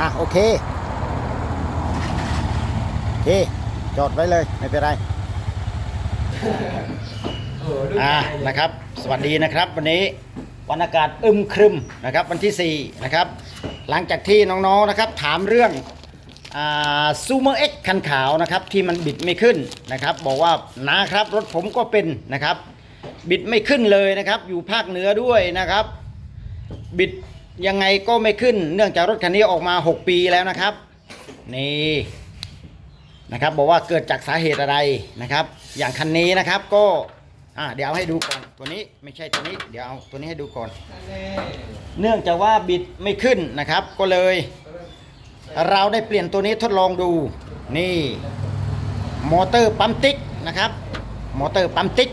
ฮะโอเคโอเค จอดไว้เลยไม่เป็นไรอ่านะครับ สวัสดีนะครับ วันนี้วันอากาศอึมครึมนะครับ วันที่4นะครับ หลังจากที่น้องๆนะครับ ถามเรื่องซูเมอร์เอ็กคันขาวนะครับที่มันบิดไม่ขึ้นนะครับ บอกว่านะครับรถผมก็เป็นนะครับ บิดไม่ขึ้นเลยนะครับ อยู่ภาคเหนือด้วยนะครับ บิด ยังไงก็ไม่ขึ้น เนื่องจากรถคันนี้ออกมา 6 ปีแล้วนะครับ นี่นะครับบอกว่าเกิดจากสาเหตุอะไรนะครับ อย่างคันนี้นะครับก็อ่าเดี๋ยวเอาให้ดูก่อนตัวนี้ไม่ใช่ตัวนี้ เดี๋ยวเอาตัวนี้ให้ดูก่อน เนื่องจากว่าบิดไม่ขึ้นนะครับ ก็เลย เราได้เปลี่ยนตัวนี้ทดลองดูนี่มอเตอร์ปั๊มติ๊กนะครับมอเตอร์ปั๊มติ๊ก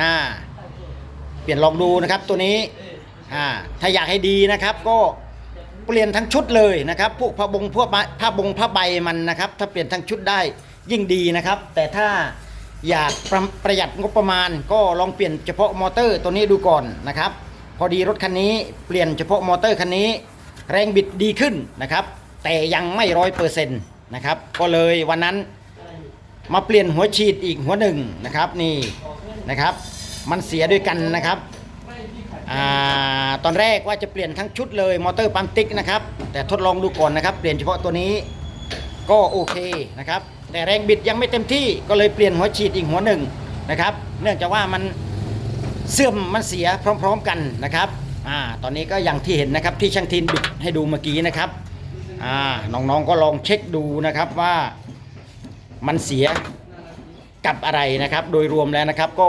นะเปลี่ยนลองดูนะครับตัวนี้ อ่าถ้าอยากให้ดีนะครับก็เปลี่ยนทั้งชุดเลยนะครับ พวกผ้าบงพวกผ้าบงผ้าใบมันนะครับ ถ้าเปลี่ยนทั้งชุดได้ยิ่งดีนะครับ แต่ถ้าอยากประประหยัดงบประมาณ ก็ลองเปลี่ยนเฉพาะมอเตอร์ตัวนี้ดูก่อนนะครับ พอดีรถคันนี้เปลี่ยนเฉพาะมอเตอร์คันนี้ แรงบิดดีขึ้นนะครับ แต่ยังไม่ร้อยเปอร์เซ็นต์นะครับ ก็เลยวันนั้นมาเปลี่ยนหัวฉีดอีกหัวหนึ่งนะครับนี่นะครับ มันเสียด้วยกันนะครับ ตอนแรกว่าจะเปลี่ยนทั้งชุดเลยมอเตอร์ปั๊มติ๊กนะครับ แต่ทดลองดูก่อนนะครับ เปลี่ยนเฉพาะตัวนี้ก็โอเคนะครับ แต่แรงบิดยังไม่เต็มที่ก็เลยเปลี่ยนหัวฉีดอีกหัวหนึ่งนะครับ เนื่องจากว่ามันเสื่อมมันเสียพร้อม ๆกันนะครับอ่าตอนนี้ก็อย่างที่เห็นนะครับที่ช่างทินบิดให้ดูเมื่อกี้นะครับอ่าน้องๆก็ลองเช็คดูนะครับว่ามันเสียกับอะไรนะครับ โดยรวมแล้วนะครับก็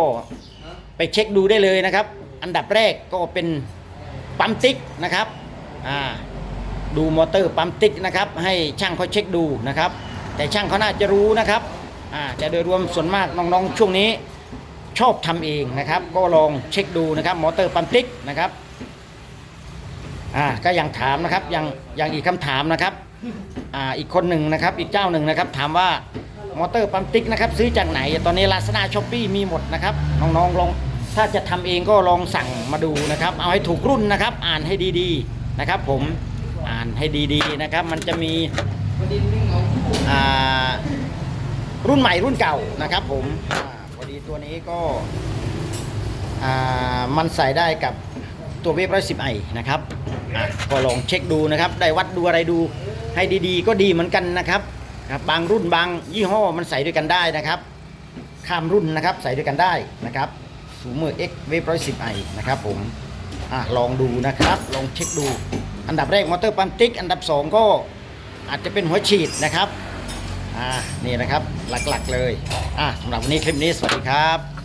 ไปเช็คดูได้เลยนะครับ อันดับแรกก็เป็นปั๊มติ๊กนะครับอ่าดูมอเตอร์ปั๊มติ๊กนะครับ ให้ช่างเขาเช็คดูนะครับ แต่ช่างเขาน่าจะรู้นะครับอ่าแต่โดยรวมส่วนมากน้องๆ ช่วงนี้ชอบทำเองนะครับ ก็ลองเช็คดูนะครับมอเตอร์ปั๊มติ๊กนะครับอ่าก็ยังถามนะครับยังยังอีกคำถามนะครับอ่าอีกคนหนึ่งนะครับ อีกเจ้าหนึ่งนะครับ ถามว่ามอเตอร์ปั๊มติ๊กนะครับ ซื้อจากไหน ตอนนี้ลาซาด้าช้อปปี้มีหมดนะครับ น้องๆลอง ถ้าจะทำเองก็ลองสั่งมาดูนะครับ เอาให้ถูกรุ่นนะครับ อ่านให้ดีๆนะครับ ผมอ่านให้ดีๆนะครับ มันจะมีรุ่นใหม่รุ่นเก่านะครับ ผมอพอดีตัวนี้ก็มันใส่ได้กับตัวเวฟร้อยสิบไอนะครับก็ลองเช็คดูนะครับ ได้วัดดูอะไรดูให้ดีๆ ก็ดีเหมือนกันนะครับครับบางรุ่นบางยี่ห้อมันใส่ด้วยกันได้นะครับ ข้ามรุ่นนะครับใส่ด้วยกันได้นะครับ สูเมอร์ X เวฟร้อยสิบไอนะครับผมอะลองดูนะครับ ลองเช็คดู อันดับแรกมอเตอร์ปั๊มติ๊ก อันดับสองก็อาจจะเป็นหัวฉีดนะครับอ่านี่นะครับหลักๆเลยอะสำหรับวันนี้คลิปนี้สวัสดีครับ